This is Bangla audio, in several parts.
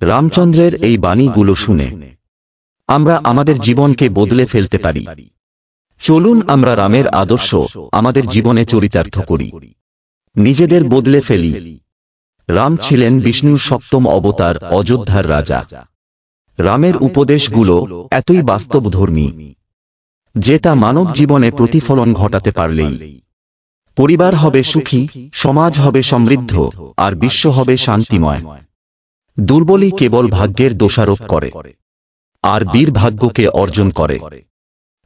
রামচন্দ্রের এই বাণীগুলো শুনে আমরা আমাদের জীবনকে বদলে ফেলতে পারি। চলুন আমরা রামের আদর্শ আমাদের জীবনে চরিতার্থ করি। নিজেদের বদলে ফেলি। রাম ছিলেন বিষ্ণুর সপ্তম অবতার, অযোধ্যার রাজা। রামের উপদেশগুলো এতই বাস্তবধর্মী যে তা মানব জীবনে প্রতিফলন ঘটাতে পারলেই। পরিবার হবে সুখী, সমাজ হবে সমৃদ্ধ, আর বিশ্ব হবে শান্তিময়। দুর্বলই কেবল ভাগ্যের দোষারোপ করে, আর বীর ভাগ্যকে অর্জন করে।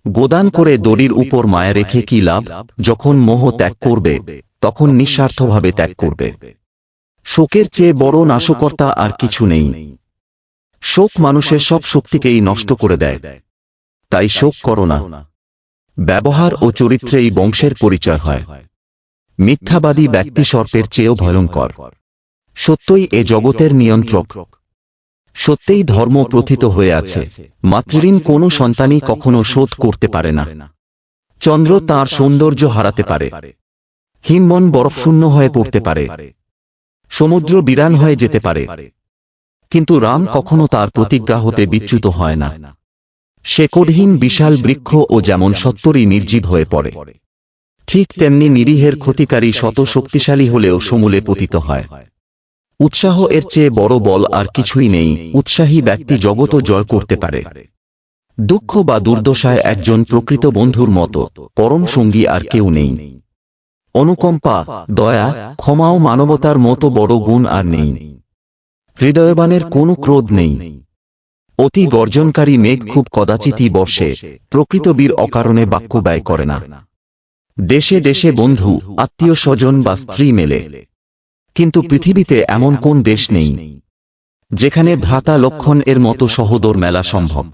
গোদান করে দড়ির উপর মায়া রেখে কি লাভ? যখন মোহ ত্যাগ করবে, তখন নিঃস্বার্থভাবে ত্যাগ করবে। শোকের চেয়ে বড় নাশকর্তা আর কিছু নেই। শোক মানুষের সব শক্তিকেই নষ্ট করে দেয়। তাই শোক করো না। ব্যবহার ও চরিত্রেই বংশের পরিচয় হয়। মিথ্যাবাদী ব্যক্তি সর্পের চেয়েও ভয়ঙ্কর। সত্যই এ জগতের নিয়ন্ত্রক। সত্যিই ধর্ম প্রথিত হয়ে আছে। মাতৃঋণ কোনো সন্তানই কখনো শোধ করতে পারে না। চন্দ্র তার সৌন্দর্য হারাতে পারে। হিমবন বরফশূন্য হয়ে পড়তে পারে। সমুদ্র বিরান হয়ে যেতে পারে। কিন্তু রাম কখনো তার প্রতিজ্ঞা হতে বিচ্যুত হয় না। শেকড়হীন বিশাল বৃক্ষ ও যেমন সত্তরই নির্জীব হয়ে পড়ে, ঠিক তেমনি নিরীহের ক্ষতিকারী শত শক্তিশালী হলেও সমূলে পতিত হয়। উৎসাহ এর চেয়ে বড় বল আর কিছুই নেই। উৎসাহী ব্যক্তি জগত জয় করতে পারে। দুঃখ বা দুর্দশায় একজন প্রকৃত বন্ধুর মতো। পরম সঙ্গী আর কেউ নেই। অনুকম্পা, দয়া ক্ষমাও মানবতার মতো বড় গুণ আর নেই। হৃদয়বানের কোনো ক্রোধ নেই। অতি গর্জনকারী মেঘ খুব কদাচিতই বর্ষে, প্রকৃত বীর অকারণে বাক্য ব্যয় করে না। দেশে দেশে বন্ধু, আত্মীয় স্বজন বা স্ত্রী মেলে। কিন্তু পৃথিবীতে এমন কোন দেশ নেই যেখানে ভ্রাতা লক্ষণ এর মতো সহদর মেলা সম্ভব।